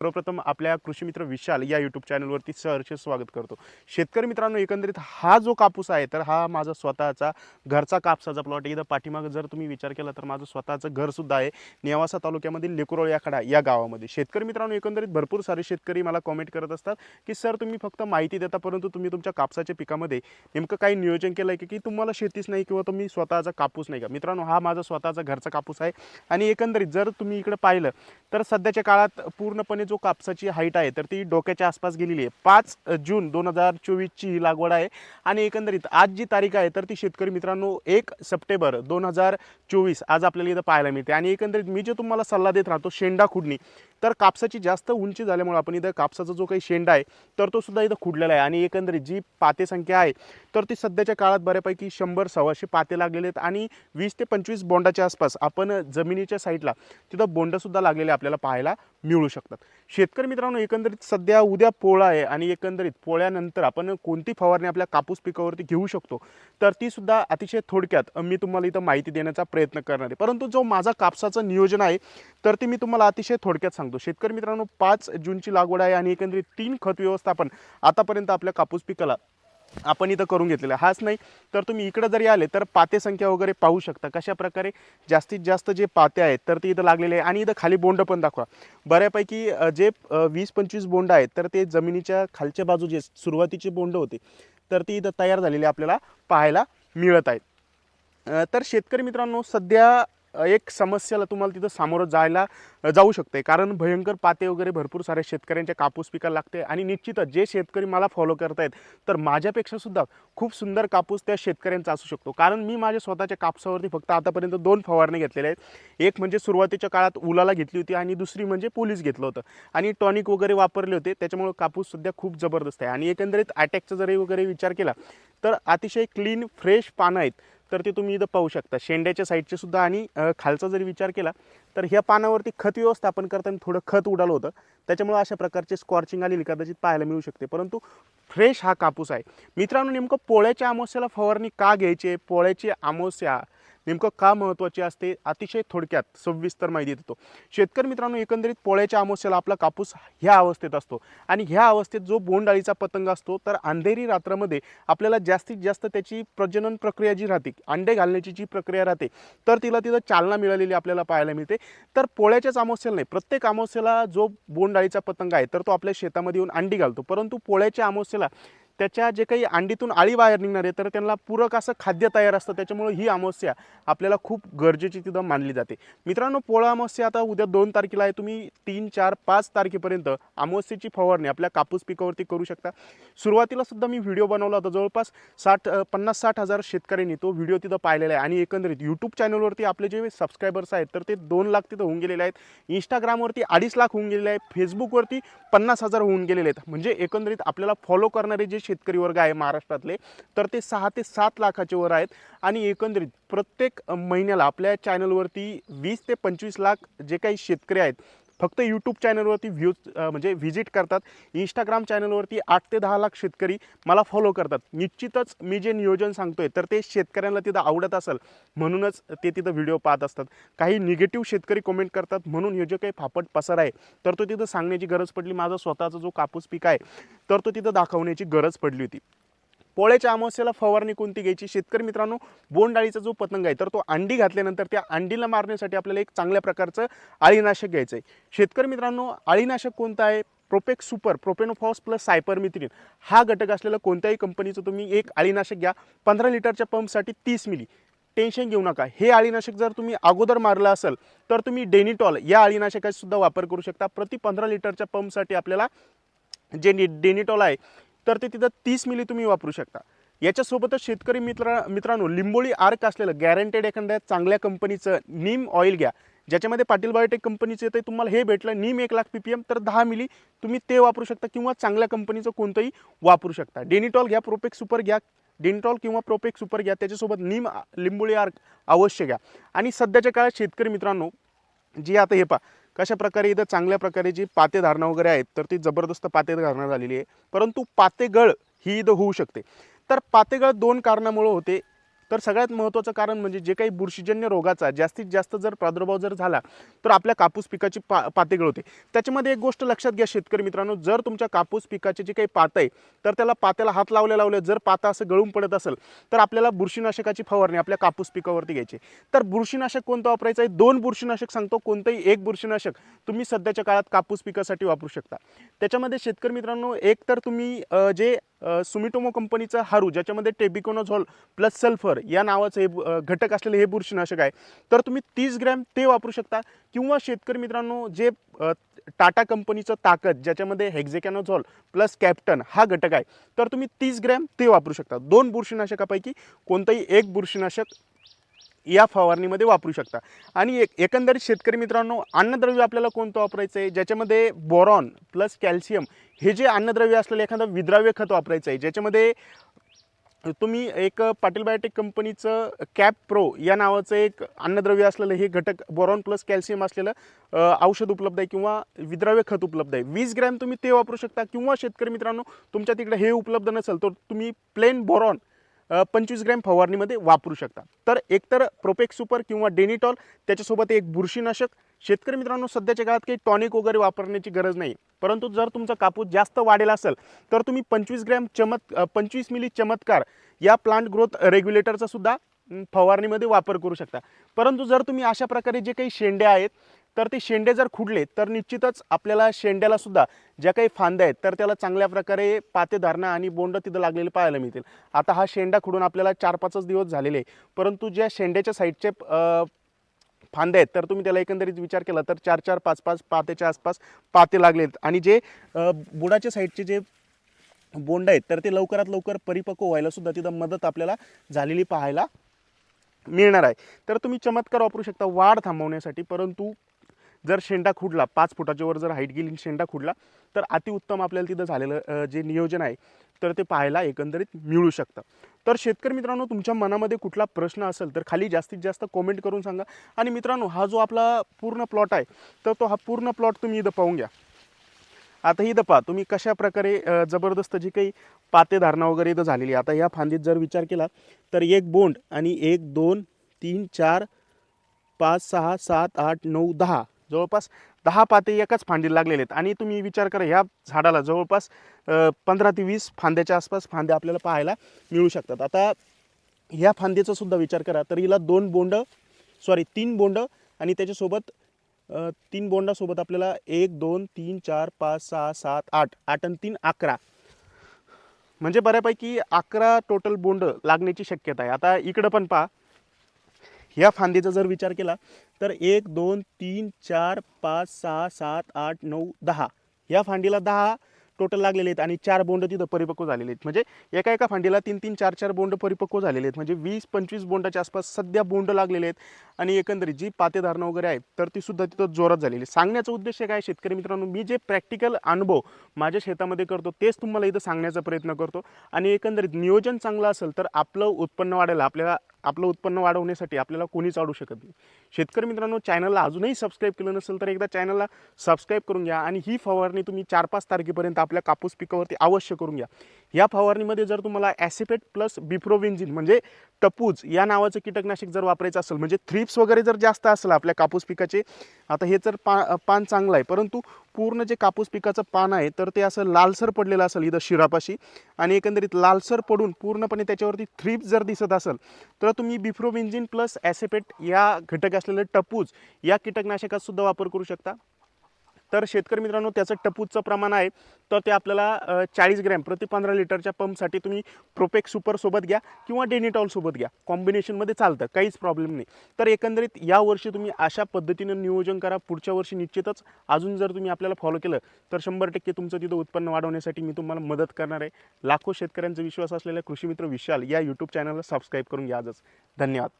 सर्वप्रथम आपल्या कृषी मित्र विशाल या यूट्यूब चॅनलवरती सहर्ष स्वागत करतो. शेतकरी मित्रांनो एकंदरीत हा जो कापूस आहे तर हा माझा स्वतःचा घरचा कापसाचा प्लॉट एकदा पाठीमागं जर तुम्ही विचार केला तर माझं स्वतःचं घरसुद्धा आहे. नेवासा तालुक्यामधील लेकुरोळ या खडा या गावामध्ये. शेतकरी मित्रांनो एकंदरीत भरपूर सारे शेतकरी मला कॉमेंट करत असतात की सर तुम्ही फक्त माहिती देता परंतु तुम्ही तुमच्या कापसाच्या पिकामध्ये नेमकं काही नियोजन केलं आहे की तुम्हाला शेतीच नाही किंवा तुम्ही स्वतःचा कापूस नाही का? मित्रांनो हा माझा स्वतःचा घरचा कापूस आहे. आणि एकंदरीत जर तुम्ही इकडे पाहिलं तर सध्याच्या काळात पूर्णपणे जो कापसाची हाईट आहे तर ती डोक्याच्या आसपास गेलेली आहे. पाच जून दोन हजार चोवीसची ही लागवड आहे. आणि एकंदरीत आज जी तारीख आहे तर ती शेतकरी मित्रांनो एक सप्टेंबर दोन हजार चोवीस आज आपल्याला इथं पाहायला मिळते. आणि एकंदरीत मी जे तुम्हाला सल्ला देत राहतो शेंडा खुडणी. तर कापसाची जास्त उंची झाल्यामुळे आपण इथं कापसाचा जो काही शेंडा आहे तर तो सुद्धा इथं खुडलेला आहे. आणि एकंदरीत जी पाते संख्या आहे तर ती सध्याच्या काळात बऱ्यापैकी शंभर सव्वाशे पाते लागलेले आहेत आणि वीस ते पंचवीस बोंडाच्या आसपास आपण जमिनीच्या साईडला तिथं बोंडसुद्धा लागलेले आपल्याला पाहायला मिळू शकतात. शेतकरी मित्रांनो एकंदरीत सध्या उद्या पोळा आहे आणि एकंदरीत पोळ्यानंतर आपण कोणती फवारणी आपल्या कापूस पिकावरती घेऊ शकतो तर ती सुद्धा अतिशय थोडक्यात मी तुम्हाला इथं माहिती देण्याचा प्रयत्न करणार आहे. परंतु जो माझा कापसाचं नियोजन आहे तर ते मी तुम्हाला अतिशय थोडक्यात सांगतो. शेतकरी मित्रांनो पाच जूनची लागवड आहे आणि एकंदरीत तीन खत व्यवस्थापन आतापर्यंत आपल्या कापूस पिकाला आपण इथं करून घेतलेलं हाच नाही तर तुम्ही इकडं जरी आले तर पाते संख्या वगैरे पाहू शकता. कशा प्रकारे जास्तीत जास्त जे पाते आहेत तर ते इथं लागलेले आहे. आणि इथं खाली बोंड पण दाखवा. बऱ्यापैकी जे वीस पंचवीस बोंड आहेत तर ते जमिनीच्या खालच्या बाजू जे सुरुवातीचे बोंड होते तर ती इथं तयार झालेली आपल्याला पाहायला मिळत आहेत. तर शेतकरी मित्रांनो सध्या एक समस्याला तुम्हाला तिथं सामोरं जायला जाऊ शकते कारण भयंकर पाते वगैरे भरपूर साऱ्या शेतकऱ्यांच्या कापूस पिकाला लागते आणि निश्चितच जे शेतकरी मला फॉलो करतायत तर माझ्यापेक्षा सुद्धा खूप सुंदर कापूस त्या शेतकऱ्यांचा असू शकतो. कारण मी माझ्या स्वतःच्या कापसावरती फक्त आतापर्यंत दोन फवारणी घेतलेल्या आहेत. एक म्हणजे सुरुवातीच्या काळात उलाला घेतली होती आणि दुसरी म्हणजे पोलीस घेतलं होतं. आणि टॉनिक वगैरे वापरले होते. त्याच्यामुळे कापूस सध्या खूप जबरदस्त आहे. आणि एकंदरीत अटॅकचा जरी वगैरे विचार केला तर अतिशय क्लीन फ्रेश पानं आहेत. तर ते तुम्ही इथं पाहू शकता. शेंड्याच्या साईडचे सुद्धा आणि खालचा जरी विचार केला तर ह्या पानावरती खत व्यवस्थापन करताना थोडं खत उडालं होतं. त्याच्यामुळे अशा प्रकारचे स्कॉर्चिंग आलेली कदाचित पाहायला मिळू शकते. परंतु फ्रेश हा कापूस आहे. मित्रांनो नेमकं पोळ्याच्या अमावस्याला फवारणी का घ्यायची आहे? पोळ्याची अमावस्या नेमकं का महत्त्वाची असते? अतिशय थोडक्यात सविस्तर माहिती देतो. शेतकरी मित्रांनो एकंदरीत पोळ्याच्या अमावस्याला आपला कापूस ह्या अवस्थेत असतो. आणि ह्या अवस्थेत जो बोंडाळीचा पतंग असतो तर अंधेरी रात्रामध्ये आपल्याला जास्तीत जास्त त्याची प्रजनन प्रक्रिया जी राहते अंडे घालण्याची जी प्रक्रिया राहते तर तिला तिथं चालना मिळालेली आपल्याला पाहायला मिळते. तर पोळ्याच्याच अमावस्याला नाही प्रत्येक अमावस्याला जो बोंडाळीचा पतंग आहे तर तो आपल्या शेतामध्ये येऊन अंडी घालतो. परंतु पोळ्याच्या अमावस्याला त्याच्या जे काही अंडीतून आळी बाहेर निघणार आहे तर त्यांना पूरक असं खाद्य तयार असतं. त्याच्यामुळे ही अमावस्या आपल्याला खूप गरजेची तिथं मानली जाते. मित्रांनो पोळा अमावस्या आता उद्या दोन तारखेला आहे. तुम्ही तीन चार पाच तारखेपर्यंत अमावस्येची फवारणी आपल्या कापूस पिकावरती करू शकता. सुरुवातीला सुद्धा मी व्हिडिओ बनवला होता. जवळपास साठ पन्नास साठ हजार शेतकऱ्यांनी तो व्हिडिओ तिथं पाहिलेला आहे. आणि एकंदरीत यूट्यूब चॅनलवरती आपले जे सबस्क्रायबर्स आहेत तर ते दोन लाख तिथं होऊन गेलेले आहेत. इंस्टाग्रामवरती अडीच लाख होऊन गेलेले आहेत. फेसबुकवरती पन्नास हजार होऊन गेलेले आहेत. म्हणजे एकंदरीत आपल्याला फॉलो करणारे जे शेतकरी वर्ग आहे महाराष्ट्रातले तर ते सहा ते सात लाखाचे वर आहेत. आणि एकंदरीत प्रत्येक महिन्याला आपल्या चॅनलवरती वीस ते पंचवीस लाख जे काही शेतकरी आहेत फक्त यूट्यूब चॅनलवरती व्ह्यूज म्हणजे व्हिजिट करतात. इंस्टाग्राम चॅनलवरती आठ ते दहा लाख शेतकरी मला फॉलो करतात. निश्चितच मी जे नियोजन सांगतोय तर ते शेतकऱ्यांना तिथं आवडत असेल. म्हणूनच ते तिथं व्हिडिओ पाहत असतात. काही निगेटिव्ह शेतकरी कमेंट करतात म्हणून हे जे काही फापट पसर आहे तर तो तिथं सांगण्याची गरज पडली. माझा स्वतःचा जो कापूस पीक आहे तर तो तिथं दाखवण्याची गरज पडली होती. पोळ्याच्या अमावस्याला फवारणी कोणती घ्यायची? शेतकरी मित्रांनो बोंडाळीचा जो पतंग आहे तर तो अंडी घातल्यानंतर त्या अंडीला मारण्यासाठी आपल्याला एक चांगल्या प्रकारचं अळीनाशक घ्यायचं आहे. शेतकरी मित्रांनो अळीनाशक कोणतं आहे? प्रोपेक सुपर प्रोपेनोफॉस प्लस सायपरमिथ्रिन हा घटक असलेलं कोणत्याही कंपनीचं तुम्ही एक अळीनाशक घ्या. पंधरा लिटरच्या पंपसाठी तीस मिली टेन्शन घेऊ नका. हे अळीनाशक जर तुम्ही अगोदर मारलं असेल तर तुम्ही डेनिटॉल या आळीनाशकाचा सुद्धा वापर करू शकता. प्रति पंधरा लिटरच्या पंपसाठी आपल्याला जे नि डेनिटॉल आहे तर ते तिथं तीस मिली तुम्ही वापरू शकता. याच्यासोबतच शेतकरी मित्र मित्रांनो लिंबोळी आर्क असलेलं गॅरंटेड एखाद्या चांगल्या कंपनीचं नीम ऑइल घ्या. ज्याच्यामध्ये पाटील बायोटेक कंपनीचं येतं तुम्हाला हे भेटलं नीम एक लाख पी पी एम तर दहा मिली तुम्ही ते वापरू शकता किंवा चांगल्या कंपनीचं कोणतंही वापरू शकता. डेनिटॉल घ्या प्रोपेक सुपर घ्या. डेनिटॉल किंवा प्रोपेक सुपर घ्या त्याच्यासोबत नीम लिंबोळी आर्क अवश्य घ्या. आणि सध्याच्या काळात शेतकरी मित्रांनो जी आता हे पा कशा प्रकारे इथं चांगल्या प्रकारे जी पाते धारणा वगैरे आहेत तर ती जबरदस्त पाते धारणा झालेली आहे. परंतु पातेगळ ही इथं होऊ शकते. तर पातेगळ दोन कारणामुळं होते. तर सगळ्यात महत्त्वाचं कारण म्हणजे जे काही बुरशीजन्य रोगाचा जास्तीत जास्त जर प्रादुर्भाव जर झाला तर आपल्या कापूस पिकाची पा पातेगळ होते त्याच्यामध्ये एक गोष्ट लक्षात घ्या शेतकरी मित्रांनो जर तुमच्या कापूस पिकाचे जे काही पात आहे तर त्याला पात्याला हात लावले लावले जर पाता असं गळून पडत असेल तर आपल्याला बुरशीनाशकाची फवारणी आपल्या कापूस पिकावरती घ्यायची तर बुरशीनाशक कोणतं वापरायचं आहे? दोन बुरशीनाशक सांगतो कोणतंही एक बुरशीनाशक तुम्ही सध्याच्या काळात कापूस पिकासाठी वापरू शकता. त्याच्यामध्ये शेतकरी मित्रांनो एक तर तुम्ही जे सुमिटोमो कंपनीचं हारू ज्याच्यामध्ये टेबिकोनोझॉल प्लस सल्फर या नावाचं हे घटक असलेले हे बुरशीनाशक आहे. तर तुम्ही तीस ग्रॅम ते वापरू शकता. किंवा शेतकरी मित्रांनो जे टाटा कंपनीचं ताकद ज्याच्यामध्ये हेक्झेकॅनोझॉल प्लस कॅप्टन हा घटक आहे तर तुम्ही तीस ग्रॅम ते वापरू शकता. दोन बुरशीनाशकापैकी कोणतंही एक बुरशीनाशक या फवारणीमध्ये वापरू शकता. आणि एक एकंदरीत शेतकरी मित्रांनो अन्नद्रव्य आपल्याला कोणतं वापरायचं आहे ज्याच्यामध्ये बोरॉन प्लस कॅल्शियम हे जे अन्नद्रव्य असलेलं एखादं विद्राव्य खत वापरायचं आहे ज्याच्यामध्ये तुम्ही एक पाटील बायोटेक कंपनीचं कॅप प्रो या नावाचं एक अन्नद्रव्य असलेलं हे घटक बोरॉन प्लस कॅल्शियम असलेलं औषध उपलब्ध आहे किंवा विद्राव्य खत उपलब्ध आहे. वीस ग्रॅम तुम्ही ते वापरू शकता किंवा शेतकरी मित्रांनो तुमच्या तिकडे हे उपलब्ध नसेल तर तुम्ही प्लेन बोरॉन पंचवीस ग्रॅम फवारणीमध्ये वापरू शकता. तर एकतर प्रोपेक्स सुपर किंवा डेनिटॉल त्याच्यासोबत एक बुरशीनाशक. शेतकरी मित्रांनो सध्याच्या काळात काही टॉनिक वगैरे वापरण्याची गरज नाही. परंतु जर तुमचा कापूस जास्त वाढेला असेल तर तुम्ही पंचवीस ग्रॅम चमत पंचवीस मिली चमत्कार या प्लांट ग्रोथ रेग्युलेटरचा सुद्धा फवारणीमध्ये वापर करू शकता. परंतु जर तुम्ही अशा प्रकारे जे काही शेंडे आहेत तर ते शेंडे जर खुडले तर निश्चितच आपल्याला शेंड्याला सुद्धा ज्या काही फांद्या आहेत तर त्याला चांगल्या प्रकारे पाते धरणं आणि बोंड तिथं लागलेले पाहायला मिळतील. आता हा शेंडा खुडून आपल्याला चार पाचच दिवस झालेले आहे. परंतु ज्या शेंड्याच्या साईडचे फांदे फांद्या आहेत तर तुम्ही त्याला एकंदरीत विचार केला तर चार चार पाच पाच पातेच्या आसपास पाते लागलेत आणि जे बुडाच्या साईडचे जे बोंड आहेत तर ते लवकरात लवकर परिपक्व व्हायला सुद्धा तिथं मदत आपल्याला झालेली पाहायला मिळणार आहे. तर तुम्ही चमत्कार वापरू शकता वाढ थांबवण्यासाठी. परंतु जर शेंडा खुडला पाच फुटाच्या वर जर हाईट गेली आणि शेंडा खुडला तर अतिउत्तम आपल्याला तिथं झालेलं जे नियोजन आहे तर ते पाहायला एकंदरीत मिळू शकतं. तर शेतकरी मित्रांनो तुमच्या मनामध्ये कुठला प्रश्न असेल तर खाली जास्तीत जास्त कॉमेंट करून सांगा. आणि मित्रांनो हा जो आपला पूर्ण प्लॉट आहे तर तो हा पूर्ण प्लॉट तुम्ही इथं पाहून घ्या. आता इथं पहा तुम्ही कशा प्रकारे जबरदस्त जी काही पातेधारणा वगैरे इथं झालेली आता या फांदीत जर विचार केला तर एक बोंड आणि एक दोन तीन चार पाच सहा सात आठ नऊ दहा जवळपास दहा पाते एकाच फांदीला लागलेले आहेत. आणि तुम्ही विचार करा ह्या झाडाला जवळपास पंधरा ते वीस फांद्याच्या आसपास फांद्या आपल्याला पाहायला मिळू शकतात. आता ह्या फांदीचा सुद्धा विचार करा तर हिला दोन बोंड सॉरी तीन बोंड आणि त्याच्यासोबत तीन बोंडासोबत आपल्याला एक दोन तीन चार पाच सहा सात आठ आठ आणि तीन अकरा. म्हणजे बऱ्यापैकी अकरा टोटल बोंड लागण्याची शक्यता आहे. आता इकडं पण पहा. ह्या फांदीचा जर विचार केला तर एक दोन तीन चार पाच सहा सात आठ नऊ दहा. या फांदीला दहा टोटल लागलेले आहेत आणि चार बोंड तिथं परिपक्व झालेले आहेत. म्हणजे एका एका फांडीला तीन तीन चार चार बोंड परिपक्व झालेले आहेत. म्हणजे वीस पंचवीस बोंडाच्या आसपास सध्या बोंड लागलेले आहेत आणि एकंदरीत जी पातेधारणा वगैरे आहे तर ती सुद्धा तिथं जोरात झालेली आहे सांगण्याचा उद्देश काय शेतकरी मित्रांनो? मी जे प्रॅक्टिकल अनुभव माझ्या शेतामध्ये करतो तेच तुम्हाला इथं सांगण्याचा प्रयत्न करतो. आणि एकंदरीत नियोजन चांगलं असेल तर आपलं उत्पन्न वाढायला आपल्याला आपलं उत्पन्न वाढवण्यासाठी आपल्याला कोणीच अडू शकत नाही. शेतकरी मित्रांनो चॅनलला अजूनही सबस्क्राईब केलं नसेल तर एकदा चॅनलला सबस्क्राईब करून घ्या आणि ही फवारणी तुम्ही चार पाच तारखेपर्यंत आपल्या कापूस पिकावरती अवश्य करून घ्या. या फवारणीमध्ये जर तुम्हाला ॲसिपेट प्लस बिफ्रोविंजिन म्हणजे टपूज या नावाचं कीटकनाशक जर वापरायचं असेल म्हणजे थ्रिप्स वगैरे जर जास्त असेल आपल्या कापूस पिकाचे आता हे तर पा पान चांगलं आहे परंतु पूर्ण जे कापूस पिकाचं पान आहे तर ते असं लालसर पडलेलं असेल इथं शिरापाशी. आणि एकंदरीत लालसर पडून पूर्णपणे त्याच्यावरती थ्रीप जर दिसत असेल तर तुम्ही बिफ्रोबिन्झिन प्लस ॲसेपेट या घटक असलेलं टपूज या कीटकनाशकात सुद्धा वापर करू शकता. तर शेतकरी मित्रांनो त्याचं टपूजचं प्रमाण आहे. तर ते आपल्याला चाळीस ग्रॅम प्रति पंधरा लिटरच्या पंपसाठी तुम्ही प्रोपेक सुपरसोबत घ्या किंवा डेनिटॉलसोबत घ्या. कॉम्बिनेशनमध्ये चालतं काहीच प्रॉब्लेम नाही. तर एकंदरीत या वर्षी तुम्ही अशा पद्धतीनं नियोजन करा. पुढच्या वर्षी निश्चितच अजून जर तुम्ही आपल्याला फॉलो केलं तर शंभर टक्के तुमचं तिथं उत्पन्न वाढवण्यासाठी मी तुम्हाला मदत करणार आहे. लाखो शेतकऱ्यांचा विश्वास असलेल्या कृषीमित्र विशाल या यूट्यूब चॅनलला सबस्क्राईब करून घ्या आजच. धन्यवाद.